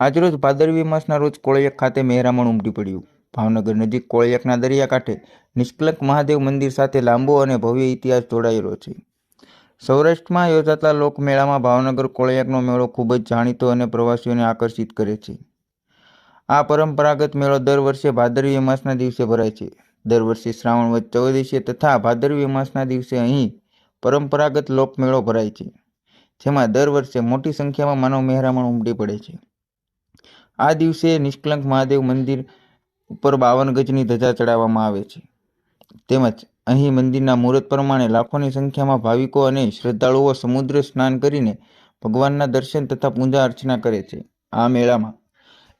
આજરોજ ભાદરવી માસના રોજ કોળિયક ખાતે મહેરામણ ઉમટી પડ્યું. ભાવનગર નજીક કોળિયકના દરિયાકાંઠે નિષ્કલંક મહાદેવ મંદિર સાથે લાંબો અને ભવ્ય ઇતિહાસ જોડાયેલો છે. સૌરાષ્ટ્રમાં યોજાતા લોકમેળામાં ભાવનગર કોળિયકનો મેળો ખૂબ જ જાણીતો અને પ્રવાસીઓને આકર્ષિત કરે છે. આ પરંપરાગત મેળો દર વર્ષે ભાદરવી માસના દિવસે ભરાય છે. દર વર્ષે શ્રાવણ વધ ચૌદશે તથા ભાદરવી માસના દિવસે અહીં પરંપરાગત લોકમેળો ભરાય છે. જેમાં દર વર્ષે મોટી સંખ્યામાં માનવ મહેરામણ ઉમટી પડે છે. આ દિવસે નિષ્કલંક મહાદેવ મંદિર ઉપર બાવન ગજની ધજા ચડાવવામાં આવે છે. તેમજ અહીં મંદિરના મુહૂર્ત પ્રમાણે લાખોની સંખ્યામાં ભાવિકો અને શ્રદ્ધાળુઓ સમુદ્ર સ્નાન કરીને ભગવાનના દર્શન તથા પૂજા અર્ચના કરે છે. આ મેળામાં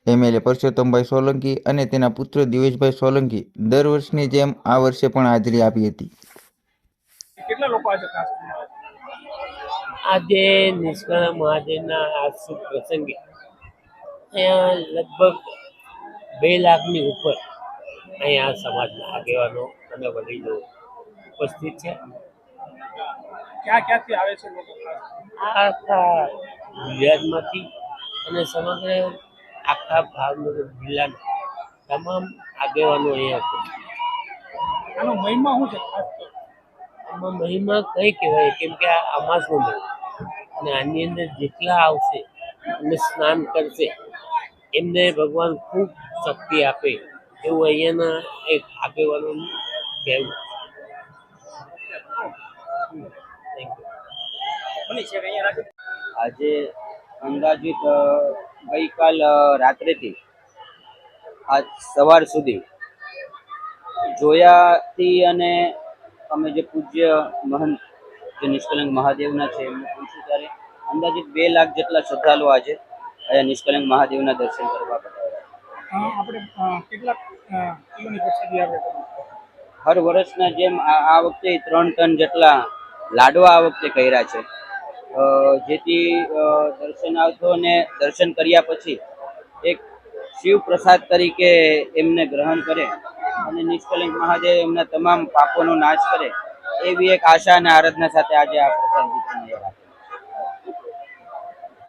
એમએલએ પરસોત્તમભાઈ સોલંકી અને તેના પુત્ર દિવેશભાઈ સોલંકી દર વર્ષની જેમ આ વર્ષે પણ હાજરી આપી હતી. કેટલા લોકો આજે ખાસ કરીને આવે છે? આજે નિષ્કળ મહાદેવના આ શુભ પ્રસંગે અહીંયા લગભગ બે લાખની ઉપર અહીંયા સમાજના આગેવાનો અને વડીલો ઉપસ્થિત છે. ક્યાં ક્યાંથી આવે છે લોકો? આખા ગુજરાતમાંથી અને સમગ્ર આખા ભાવનગર જિલ્લાના તમામ આગેવાનો અહીંયા આનો મહિમા શું છે આમાં મહિમા કઈ કહેવાય? કેમ કે આ અમાસનો મેળો અને આની અંદર જેટલા આવશે અને સ્નાન કરશે એમને ભગવાન ખૂબ શક્તિ આપે એવું અહીંયાના એક આગેવાનોનું કહેવું આજે અંદાજિત ગઈકાલ રાત્રેથી આજ સવાર સુધી જોયાથી અને અમે જે પૂજ્ય મહંત જે નિષ્કલંક મહાદેવના છે એમને પૂછ્યું ત્યારે અંદાજિત બે લાખ જેટલા શ્રદ્ધાળુઓ આજે અહીંયા નિષ્કલંક મહાદેવના દર્શન કરવા આપણે હર વર્ષના જેમ આ વખતે ત્રણ ટન જેટલા લાડવા આ વખતે કર્યા છે. જેથી દર્શનાર્થોને દર્શન કર્યા પછી એક શિવ પ્રસાદ તરીકે એમને ગ્રહણ કરે અને નિષ્કલંક મહાદેવ એમના તમામ પાપોનો નાશ કરે એવી એક આશા અને આરાધના સાથે આજે આ પ્રસાદ